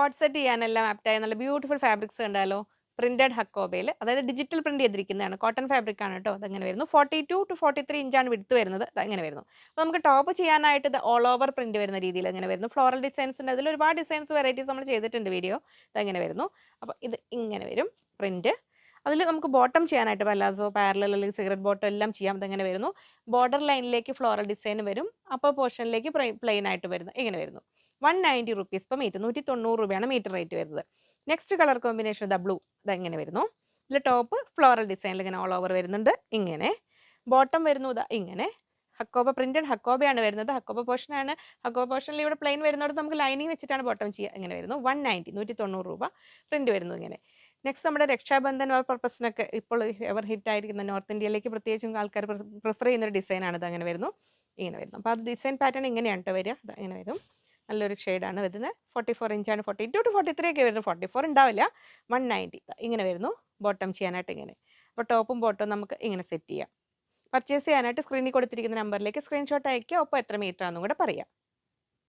Coat set ചെയ്യാനെല്ലാം ആപ്റ്റായ നല്ല ബ്യൂട്ടിഫുൾ ഫാബ്രിക്സ് കണ്ടാലോ? പ്രിന്റഡ് ഹക്കോബയിൽ അതായത് ഡിജിറ്റൽ പ്രിന്റ് ചെയ്തിരിക്കുന്നതാണ്. കോട്ടൺ ഫാബ്രിക് ആണ് കേട്ടോ അതങ്ങനെ വരുന്നു. Forty two to forty three ഇഞ്ചാണ് വിടുത്ത് വരുന്നത് അതങ്ങനെ വരുന്നു. അപ്പോൾ നമുക്ക് ടോപ്പ് ചെയ്യാനായിട്ട് ഇത് ഓൾ ഓവർ പ്രിന്റ് വരുന്ന രീതിയിൽ അങ്ങനെ വരുന്നു. ഫ്ലോറൽ ഉണ്ട് അതിൽ ഒരുപാട് ഡിസൈൻസ് വെറൈറ്റീസ് നമ്മൾ ചെയ്തിട്ടുണ്ട് വീഡിയോ അതങ്ങനെ വരുന്നു. അപ്പോൾ ഇത് ഇങ്ങനെ വരും പ്രിന്റ് അതിൽ നമുക്ക് ബോട്ടം ചെയ്യാനായിട്ട് പലാസോ പാരലൽ അല്ലെങ്കിൽ സിഗരറ്റ് ബോട്ടം എല്ലാം ചെയ്യാം അതങ്ങനെ വരുന്നു. ബോർഡർ ലൈനിലേക്ക് ഫ്ലോറൽ ഡിസൈൻ വരും. അപ്പോൾ പോർഷനിലേക്ക് പ്ലെയിൻ ആയിട്ട് വരുന്നു ഇങ്ങനെ വരുന്നു. One ninety rupees per meter നൂറ്റി തൊണ്ണൂറ് രൂപയാണ് മീറ്റർ റേറ്റ് വരുന്നത്. Next colour combination the blue ഇതെങ്ങനെ വരുന്നു? ഇതിൽ ടോപ്പ് ഫ്ലോറൽ ഡിസൈനിൽ ഇങ്ങനെ ഓൾ ഓവർ വരുന്നുണ്ട്. ഇങ്ങനെ. ബോട്ടം വരുന്നു ഇതാ ഇങ്ങനെ. ഹക്കോബ പ്രിന്റഡ് ഹക്കോബയാണ് വരുന്നത്. ഹക്കോബ പോർഷനാണ് ഹക്കോബ പോർഷനിൽ ഇവിടെ പ്ലെയിൻ വരുന്നിടത്ത് നമുക്ക് ലൈനിങ് വെച്ചിട്ടാണ് ബോട്ടം ചെയ്യുക ഇങ്ങനെ വരുന്നു. വൺ നയന്റി നൂറ്റി തൊണ്ണൂറ് രൂപ. പ്രിന്റ് വരുന്നു ഇങ്ങനെ. നെക്സ്റ്റ് നമ്മുടെ രക്ഷാബന്ധൻ പർപ്പസിനൊക്കെ ഇപ്പോൾ എവർ ഹിറ്റ് ആയിരിക്കുന്ന നോർത്ത് ഇന്ത്യയിലേക്ക് പ്രത്യേകിച്ചും ആൾക്കാർ പ്രിഫർ ചെയ്യുന്ന ഒരു ഡിസൈനാണ് ഇത്. അങ്ങനെ വരുന്നു. ഇങ്ങനെ വരുന്നു. അപ്പോൾ അത് ഡിസൈൻ പാറ്റേൺ ഇങ്ങനെയാണ് കേട്ടോ വരിക. ഇങ്ങനെ വരും. നല്ലൊരു ഷെയ്ഡാണ് വരുന്നത്. ഫോർട്ടി ഫോർ ഇഞ്ചാണ് forty two to forty three ഒക്കെ വരുന്നത്. ഫോർട്ടി ഫോർ ഉണ്ടാവില്ല. വൺ നയന്റി ഇങ്ങനെ വരുന്നു. ബോട്ടം ചെയ്യാനായിട്ട് ഇങ്ങനെ. അപ്പോൾ ടോപ്പും ബോട്ടവും നമുക്ക് ഇങ്ങനെ സെറ്റ് ചെയ്യാം. പർച്ചേസ് ചെയ്യാനായിട്ട് സ്ക്രീനിൽ കൊടുത്തിരിക്കുന്ന നമ്പറിലേക്ക് സ്ക്രീൻഷോട്ട് അയക്കുക ഒപ്പം എത്ര മീറ്റർ ആണെന്നും കൂടെ പറയാം.